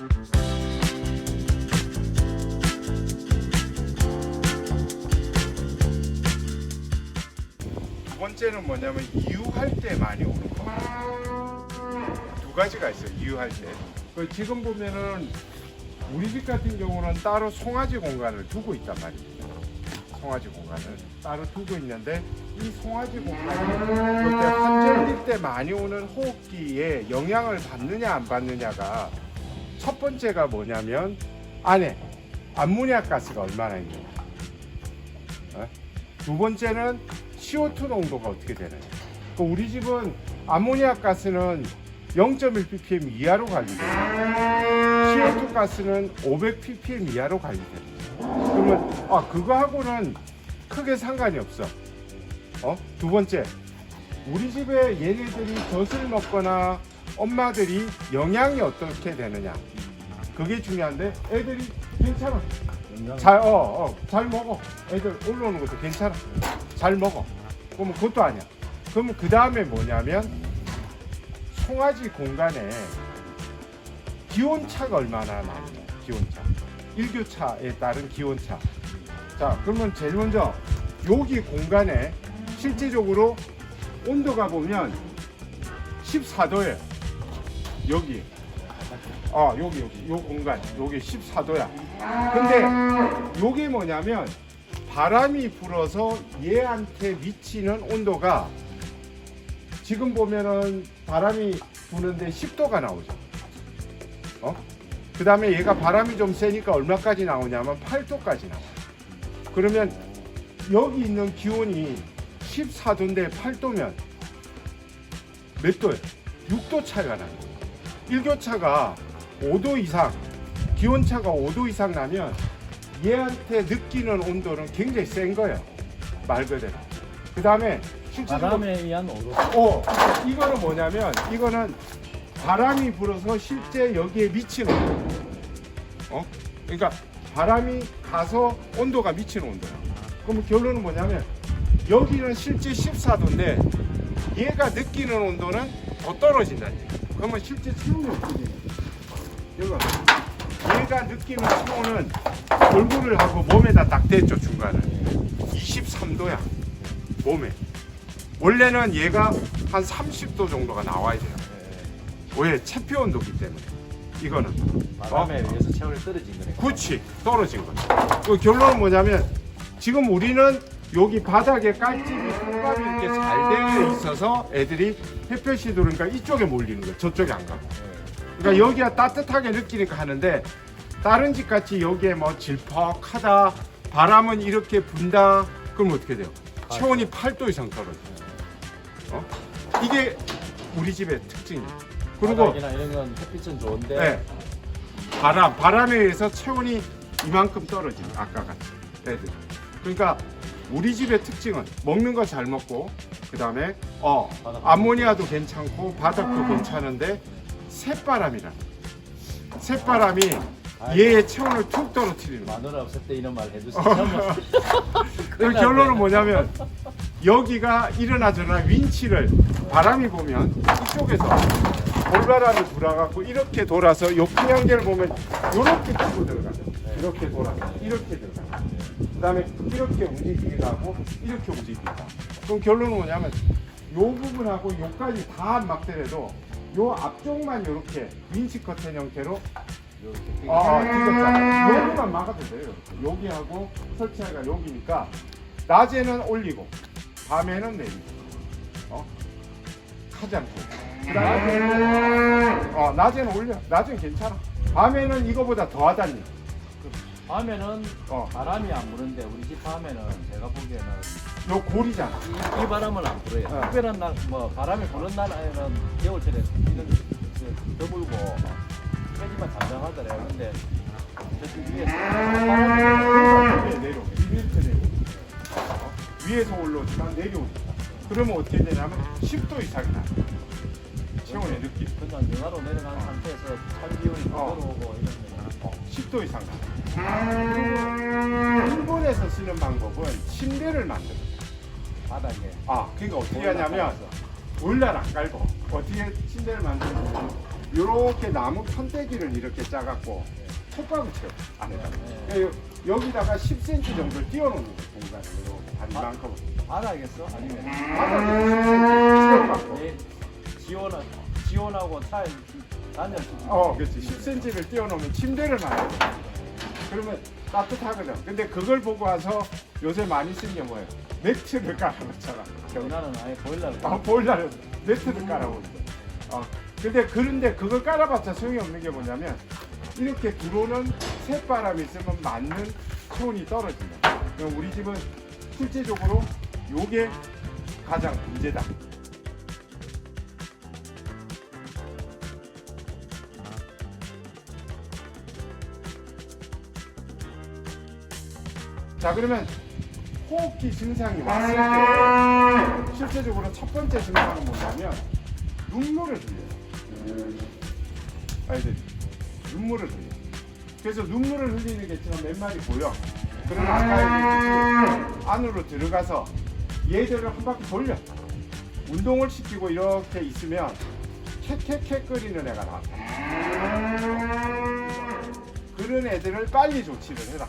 두 번째는 뭐냐면 이유할 때 많이 오는 거. 두 가지가 있어요. 이유할 때. 그 지금 보면은 우리 집 같은 경우는 따로 송아지 공간을 두고 있단 말이에요. 송아지 공간을 따로 두고 있는데 이 송아지 공간이 그때 환절기 때 많이 오는 호흡기에 영향을 받느냐 안 받느냐가 첫 번째가 뭐냐면 안에 암모니아 가스가 얼마나 있느냐. 어? 두 번째는 CO2 농도가 어떻게 되느냐. 그 우리 집은 암모니아 가스는 0.1 ppm 이하로 관리돼요. CO2 가스는 500 ppm 이하로 관리돼요. 그러면 아 그거하고는 크게 상관이 없어. 어? 두 번째, 우리 집에 얘네들이 젖을 먹거나 엄마들이 영양이 어떻게 되느냐. 그게 중요한데 애들이 괜찮아. 잘, 어, 어, 잘 먹어. 애들 올라오는 것도 괜찮아. 잘 먹어. 그러면 그것도 아니야. 그러면 그 다음에 뭐냐면, 송아지 공간에 기온차가 얼마나 나느냐. 기온차. 일교차에 따른 기온차. 자, 그러면 제일 먼저, 여기 공간에 실제적으로 온도가 보면 14도예요. 여기. 아, 여기, 여기. 요 공간. 여기 14도야. 근데 요게 뭐냐면 바람이 불어서 얘한테 미치는 온도가 지금 보면은 바람이 부는데 10도가 나오죠. 어? 그 다음에 얘가 바람이 좀 세니까 얼마까지 나오냐면 8도까지 나와요. 그러면 여기 있는 기온이 14도인데 8도면 몇 도예요? 6도 차이가 나요. 일교차가 5도 이상, 기온차가 5도 이상 나면 얘한테 느끼는 온도는 굉장히 센 거예요. 말 그대로. 그 다음에 실제적으로 바람에 의한 오로. 어, 이거는 뭐냐면 이거는 바람이 불어서 실제 여기에 미치는 온도. 어? 그러니까 바람이 가서 온도가 미치는 온도야. 그럼 결론은 뭐냐면 여기는 실제 14도인데 얘가 느끼는 온도는 더 떨어진다. 그러면 실제 어떻게 되냐? 이거 얘가 느끼는 체온은 얼굴을 하고 몸에다 딱 대죠 중간에 23도야 몸에. 원래는 얘가 한 30도 정도가 나와야 돼요. 왜? 체표 온도기 때문에. 이거는. 바람에 어? 의해서 체온이 떨어진 거네. 그치. 떨어진 거죠. 그 결론은 뭐냐면 지금 우리는 여기 바닥에 깔집이 통갑이 이렇게 잘 되어 있어서 애들이 햇볕이 들어오니까 이쪽에 몰리는 거예요. 저쪽에 안 가고. 그러니까 여기가 따뜻하게 느끼니까 하는데 다른 집 같이 여기에 뭐 질퍽하다 바람은 이렇게 분다 그럼 어떻게 돼요? 체온이 8도 이상 떨어져요. 어? 이게 우리 집의 특징이에요. 그리고 바닥이나 이런 건 햇빛은 좋은데 네. 바람 바람에 의해서 체온이 이만큼 떨어지는 아까 같이 애들. 그러니까 우리 집의 특징은 먹는 거 잘 먹고 그 다음에 어 바닥. 암모니아도 괜찮고 바닥도 괜찮은데 새바람이라 새바람이 얘의 체온을 툭 떨어뜨리는 거야. 마누라 없을 때 이런 말 어. 해주세요. 그 결론은 뭐냐면 여기가 일어나 저러나 윈치를 바람이 보면 이쪽에서 돌바람이 돌아가고 이렇게 돌아서 요 평양계를 보면 이렇게 치고 들어가요. 이렇게 돌아가 이렇게 들어가. 그 다음에 이렇게 움직이기도 하고 이렇게 움직이기도 하고. 그럼 결론은 뭐냐면 요 부분하고 요까지 다안 막더라도 요 앞쪽만 이렇게 윈치 커튼 형태로 이렇게 아, 아 이거잖아. 여기만 막아도 돼요. 이렇게. 여기하고 설치하기가 여기니까 낮에는 올리고 밤에는 내리고. 어? 하지 않고. 그다음에 어, 낮에는 올려. 낮에는 괜찮아. 밤에는 이거보다 더 하다니. 밤에는 어. 바람이 안 부는데 우리 집 밤에는 제가 보기에는 요 골이잖아. 이, 이 바람은 안 불어요. 어. 특별한 날, 뭐 바람이 부는 날에는 겨울철에 이런 그 더불고 깨지만 잠잠하더래요. 근데 저쪽 위에서 바람이 위에 내려. 이렇게 내려. 어? 위에서 올라오지만 내려오니까. 그러면 어떻게 되냐면 10도 이상이 나. 체온의 느낌. 그냥 영하로 내려간 상태에서 찬 기온이 어. 들어오고 어, 10도 이상 나. 일본에서 쓰는 방법은 침대를 만들어. 바닥에 아, 그러니까 어떻게 하냐면 원래는 안 깔고 어떻게 침대를 만드냐면 이렇게 나무 편대기를 이렇게 짜갖고 톱가루 채워 안에다. 네. 그러니까 요- 여기다가 10cm 정도 띄워놓는 거예요 이렇게 다리만큼. 바닥에서 아니면 바닥에 10cm 채워갖고. 내 지원 지원하고 차에 어, 그렇지. 10cm를 띄워놓으면 침대를 만들어. 그러면 따뜻하거든. 근데 그걸 보고 와서 요새 많이 쓰는 게 뭐예요? 매트를 깔아놓잖아. 나는 아예 보일러를 아, 보일러를 매트를 깔아놓는다. 어, 근데 그런데 그걸 깔아봤자 소용이 없는 게 뭐냐면 이렇게 들어오는 새바람이 있으면 맞는 체온이 떨어진다. 그럼 우리 집은 실제적으로 요게 가장 문제다. 자 그러면 호흡기 증상이 왔을 때 실제적으로 첫 번째 증상은 뭐냐면 눈물을 흘려요. 아이들 눈물을 흘려. 그래서 눈물을 흘리는 게 지금 몇 마리 보여. 그러면 아까 얘기했듯이 안으로 들어가서 얘들을 한 바퀴 돌려. 운동을 시키고 이렇게 있으면 캣캣캣 거리는 애가 나와. 그런 애들을 빨리 조치를 해라.